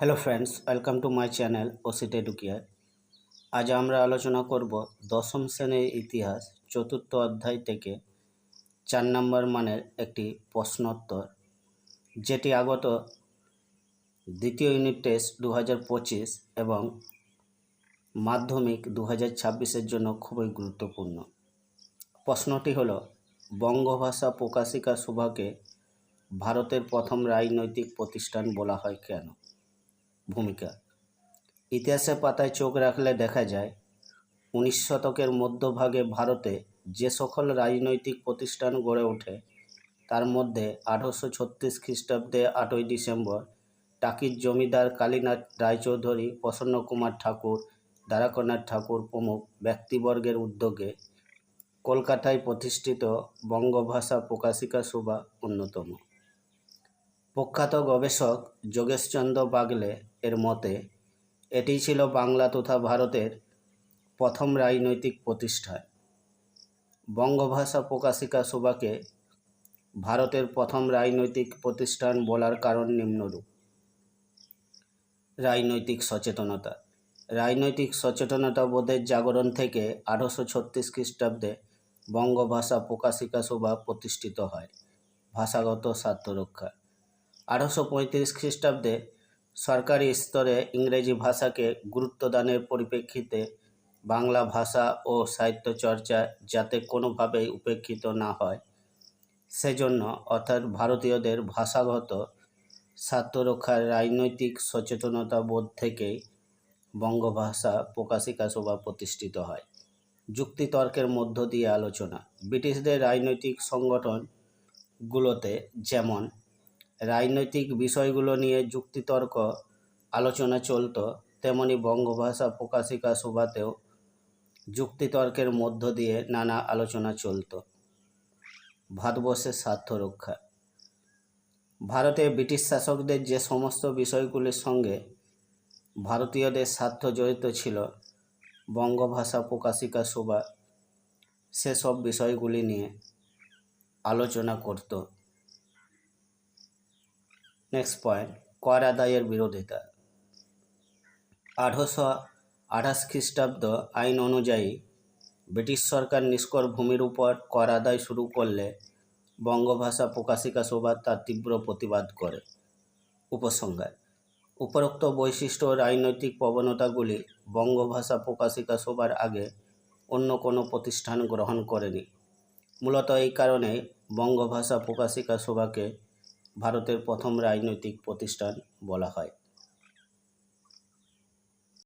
Hello friends welcome to my channel ওসিট এডুকিয়ার আজ আমরা আলোচনা করব দশম শ্রেণির ইতিহাস, চতুর্থ অধ্যায় থেকে চার নম্বর মানের একটি প্রশ্নোত্তর, যেটি আগত দ্বিতীয় ইউনিট টেস্ট দু পঁচিশ এবং মাধ্যমিক দু হাজার জন্য খুবই গুরুত্বপূর্ণ। প্রশ্নটি হলো, বঙ্গভাষা প্রকাশিকা সভাকে ভারতের প্রথম রাজনৈতিক প্রতিষ্ঠান বলা হয় কেন? ভূমিকা। ইতিহাসের পাতায় চোখ রাখলে দেখা যায়, উনিশ শতকের মধ্যভাগে ভারতে যে সকল রাজনৈতিক প্রতিষ্ঠান গড়ে ওঠে, তার মধ্যে আঠারোশো ছত্রিশ খ্রিস্টাব্দে আটই ডিসেম্বর টাকির জমিদার কালীনাথ রায়চৌধুরী, প্রসন্নকুমার ঠাকুর, দ্বারাকনাথ ঠাকুর প্রমুখ ব্যক্তিবর্গের উদ্যোগে কলকাতায় প্রতিষ্ঠিত বঙ্গভাষা প্রকাশিকা সভা অন্যতম। প্রখ্যাত গবেষক যোগেশচন্দ্র বাগলে এর মতে, এটি ছিল বাংলা তথা ভারতের প্রথম রাজনৈতিক প্রতিষ্ঠান। বঙ্গভাষা প্রকাশিকা সভাকে ভারতের প্রথম রাজনৈতিক প্রতিষ্ঠান বলার কারণ নিম্নরূপ। রাজনৈতিক সচেতনতা। রাজনৈতিক সচেতনতা বোধের জাগরণ থেকে আঠারোশো ছত্রিশ খ্রিস্টাব্দে বঙ্গভাষা প্রকাশিকা সভা প্রতিষ্ঠিত হয়। ভাষাগত স্বার্থ রক্ষা আঠারোশো পঁয়ত্রিশ খ্রিস্টাব্দে সরকারি স্তরে ইংরেজি ভাষাকে গুরুত্বদানের পরিপ্রেক্ষিতে বাংলা ভাষা ও সাহিত্য চর্চা যাতে কোনোভাবেই উপেক্ষিত না হয়। সেজন্য অর্থাৎ ভারতীয়দের ভাষাগত স্বার্থ রক্ষার রাজনৈতিক সচেতনতা বোধ থেকেই বঙ্গভাষা প্রকাশিকা সভা প্রতিষ্ঠিত হয়। যুক্তিতর্কের মধ্য দিয়ে আলোচনা। ব্রিটিশদের রাজনৈতিক সংগঠনগুলোতে যেমন রাজনৈতিক বিষয়গুলো নিয়ে যুক্তিতর্ক আলোচনা চলত, তেমনি বঙ্গভাষা প্রকাশিকা সভাতেও যুক্তিতর্কের মধ্য দিয়ে নানা আলোচনা চলত। ভারতবর্ষের স্বার্থ রক্ষা। ভারতে ব্রিটিশ শাসকদের যে সমস্ত বিষয়গুলির সঙ্গে ভারতীয়দের স্বার্থ জড়িত ছিল, বঙ্গভাষা প্রকাশিকা সভা, সেসব বিষয়গুলি নিয়ে আলোচনা করত। নেক্সট পয়েন্ট কর আদায়ের বিরোধিতা? আঠারোশো আঠাশ খ্রিস্টাব্দ আইন অনুযায়ী ব্রিটিশ সরকার নিষ্কর ভূমির উপর কর আদায় শুরু করলে বঙ্গভাষা প্রকাশিকা সভা তার তীব্র প্রতিবাদ করে। উপসংহার, উপরোক্ত বৈশিষ্ট্য রাজনৈতিক প্রবণতাগুলি বঙ্গভাষা প্রকাশিকা সভার আগে অন্য কোনো প্রতিষ্ঠান গ্রহণ করেনি। মূলত এই কারণে বঙ্গভাষা প্রকাশিকা সভাকে ভারতের প্রথম রাজনৈতিক প্রতিষ্ঠান বলা হয়।